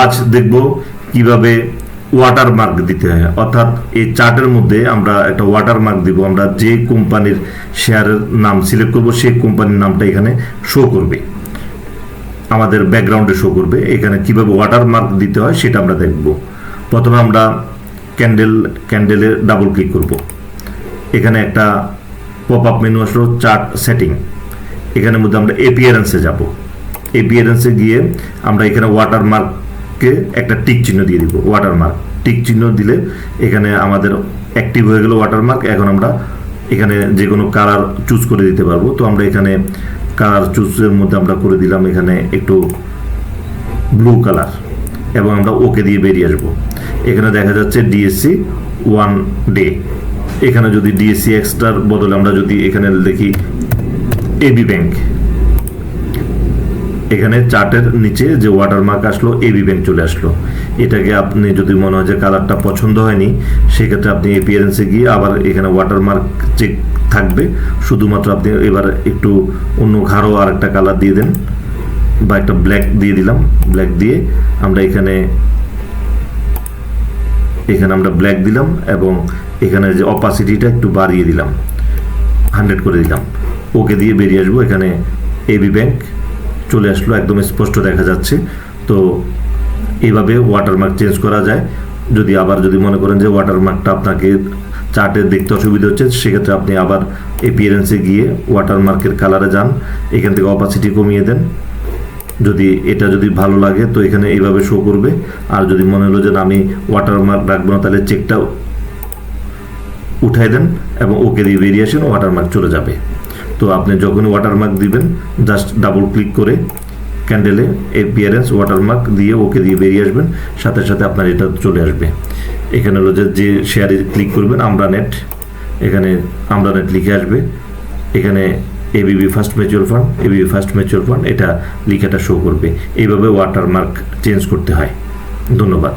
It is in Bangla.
আজ দেখব কীভাবে ওয়াটার মার্ক দিতে হয়। অর্থাৎ এই চার্টের মধ্যে আমরা একটা ওয়াটার মার্ক দিব। আমরা যে কোম্পানির শেয়ারের নাম সিলেক্ট করব, সেই কোম্পানির নামটা এখানে শো করবে। আমাদের ব্যাকগ্রাউন্ডে শো করবে। এখানে কীভাবে ওয়াটার মার্ক দিতে হয় সেটা আমরা দেখব। প্রথমে আমরা ক্যান্ডেল ক্যান্ডেলে ডাবল ক্লিক করব। এখানে একটা পপ আপ মেনু আসলো চার্ট সেটিং এখানের মধ্যে আমরা এপিয়ারেন্সে যাব। এপিয়ারেন্সে গিয়ে আমরা এখানে ওয়াটার মার্ককে একটা টিক চিহ্ন দিয়ে দিব ওয়াটারমার্ক টিক চিহ্ন দিলে এখানে আমাদের অ্যাক্টিভ হয়ে গেল ওয়াটারমার্ক এখন আমরা এখানে যে কোনো কালার চুজ করে দিতে পারব। তো আমরা এখানে কালার চুজের মধ্যে আমরা করে দিলাম এখানে একটু ব্লু কালার এবং আমরা ওকে দিয়ে বেরিয়ে আসব। এখানে দেখা যাচ্ছে ডিএসসি ওয়ান ডে এখানে যদি ডিএসসি এক্সট্রার বদলে আমরা যদি এখানে দেখি এবি ব্যাংক এখানে চার্টের নিচে যে ওয়াটারমার্ক আসলো এবি ব্যাংক চলে আসলো। এটাকে আপনি যদি মনে হয় যে কালারটা পছন্দ হয়নি, সেক্ষেত্রে আপনি এপিয়ারেন্সে গিয়ে আবার এখানে ওয়াটারমার্ক চেক থাকবে। শুধুমাত্র আপনি এবার একটু অন্য ঘাড়ো আর একটা কালার দিয়ে দেন, বা একটা ব্ল্যাক দিয়ে দিলাম। ব্ল্যাক দিয়ে আমরা এখানে এখানে আমরা ব্ল্যাক দিলাম এবং এখানে যে অপাসিটিটা একটু বাড়িয়ে দিলাম। হান্ড্রেড করে দিলাম। ওকে দিয়ে বেরিয়ে আসব এখানে এবি ব্যাংক চলে আসলো, একদম স্পষ্ট দেখা যাচ্ছে। তো এইভাবে ওয়াটারমার্ক চেঞ্জ করা যায়। যদি আবার যদি মনে করেন যে ওয়াটারমার্কটা আপনাকে চার্টে দেখতে অসুবিধা হচ্ছে, সেক্ষেত্রে আপনি আবার এপিয়ারেন্সে গিয়ে ওয়াটারমার্কের কালারে যান, এখান থেকে অপাসিটি কমিয়ে দেন। যদি এটা যদি ভালো লাগে, তো এখানে এইভাবে শো করবে। আর যদি মনে হলো যে আমি ওয়াটারমার্ক রাখব না, তাহলে চেকটা উঠাই দেন এবং ওকে দিয়ে বেরিয়ে আসেন ওয়াটারমার্ক চলে যাবে। তো আপনি যখন ওয়াটারমার্ক দিবেন জাস্ট ডাবল ক্লিক করে ক্যান্ডেলে এপিয়ারেন্স ওয়াটারমার্ক দিয়ে ওকে দিয়ে বেরিয়ে আসবেন, সাথে সাথে আপনার এটা চলে আসবে। এখানে হলো যে শেয়ারে ক্লিক করবেন আমরা নেট এখানে আমরা নেট লিখে আসবে। এখানে ABB first mutual fund ABB first mutual fund এটা লিখাটা শো করবে। এইভাবে ওয়াটারমার্ক চেঞ্জ করতে হয়। ধন্যবাদ।